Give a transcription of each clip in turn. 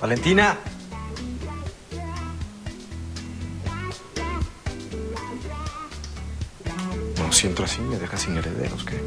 Valentina. No, si entro así, me deja sin herederos, ¿qué?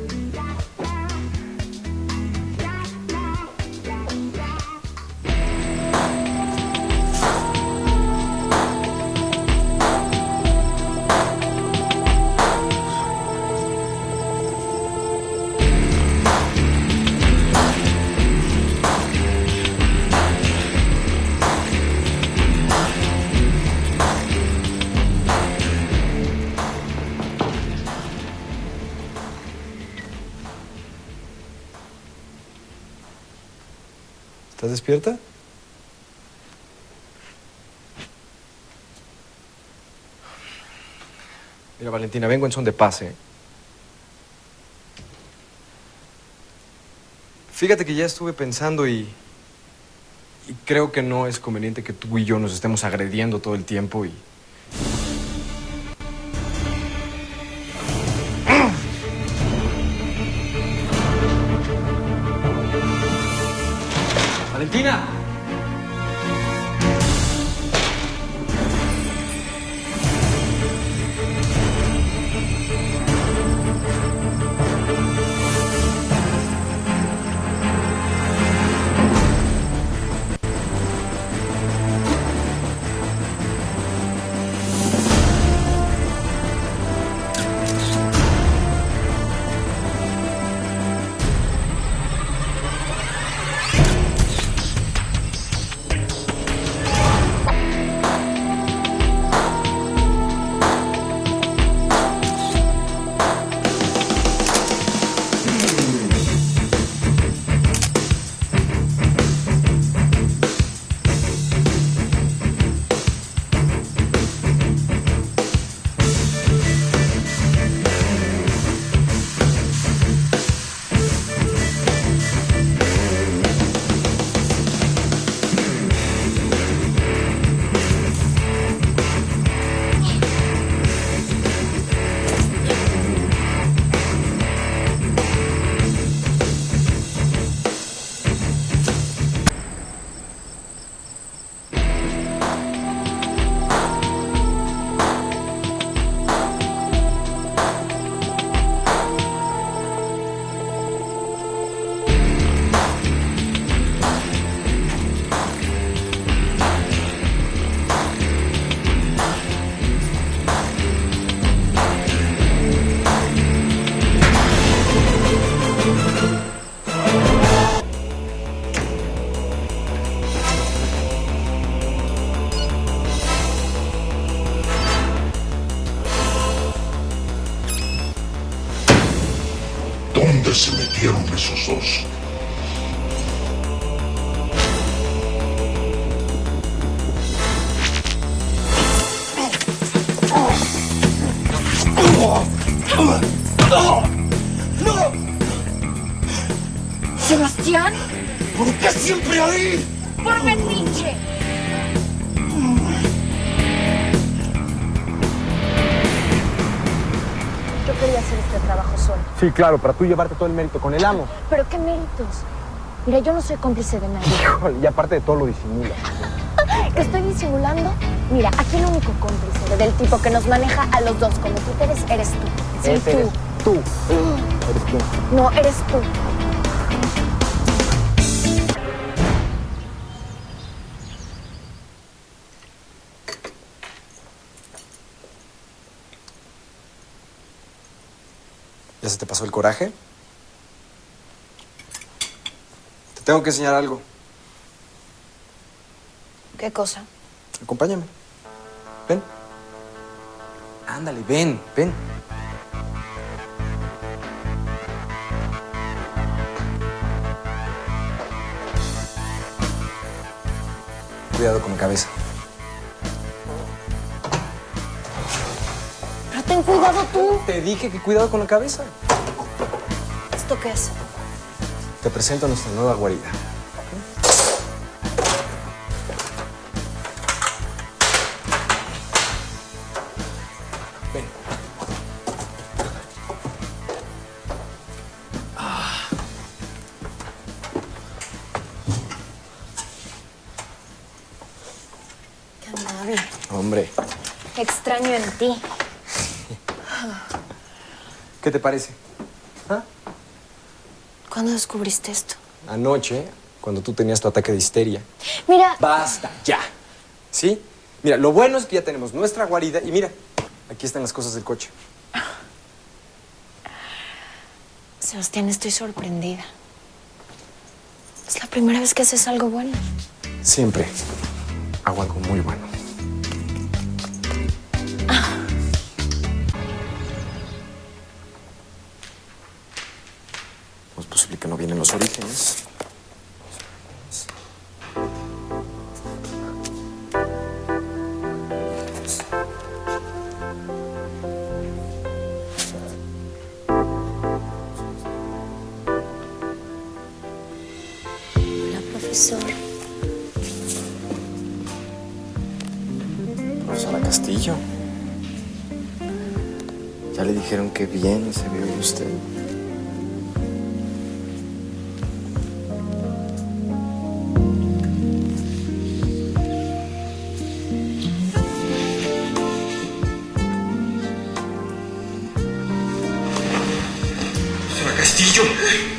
¿Estás despierta? Mira, Valentina, vengo en son de paz, ¿eh? Fíjate que ya estuve pensando y, y creo que no es conveniente que tú y yo nos estemos agrediendo todo el tiempo y... ¡Valentina! ¿Dónde se metieron esos dos? ¿Sebastián? ¿Por qué siempre ahí? ¡Por metiche! Hacer este trabajo solo. Sí, claro, para tú llevarte todo el mérito con el amo. ¿Pero qué méritos? Mira, yo no soy cómplice de nadie. Híjole, y aparte de todo lo disimula. ¿Que estoy disimulando? Mira, aquí el único cómplice del tipo que nos maneja a los dos como títeres eres tú. Sí, Ese tú. eres tú. Eres tú. No, eres tú. ¿Ya se te pasó el coraje? Te tengo que enseñar algo. ¿Qué cosa? Acompáñame. Ven. Ándale, ven, ven. Cuidado con la cabeza. Ten cuidado tú. Te dije que cuidado con la cabeza. ¿Esto qué es? Te presento nuestra nueva guarida. Ven. Ah. Javi. Hombre, Extraño en ti. ¿Qué te parece? ¿Cuándo descubriste esto? Anoche, cuando tú tenías tu ataque de histeria. Mira, Basta, ya. ¿Sí? Mira, lo bueno es que ya tenemos nuestra guarida y mira, aquí están las cosas del coche. Sebastián, estoy sorprendida. Es la primera vez que haces algo bueno. Siempre hago algo muy bueno. Profesora Castillo. Ya le dijeron que bien se hoy usted. Castillo.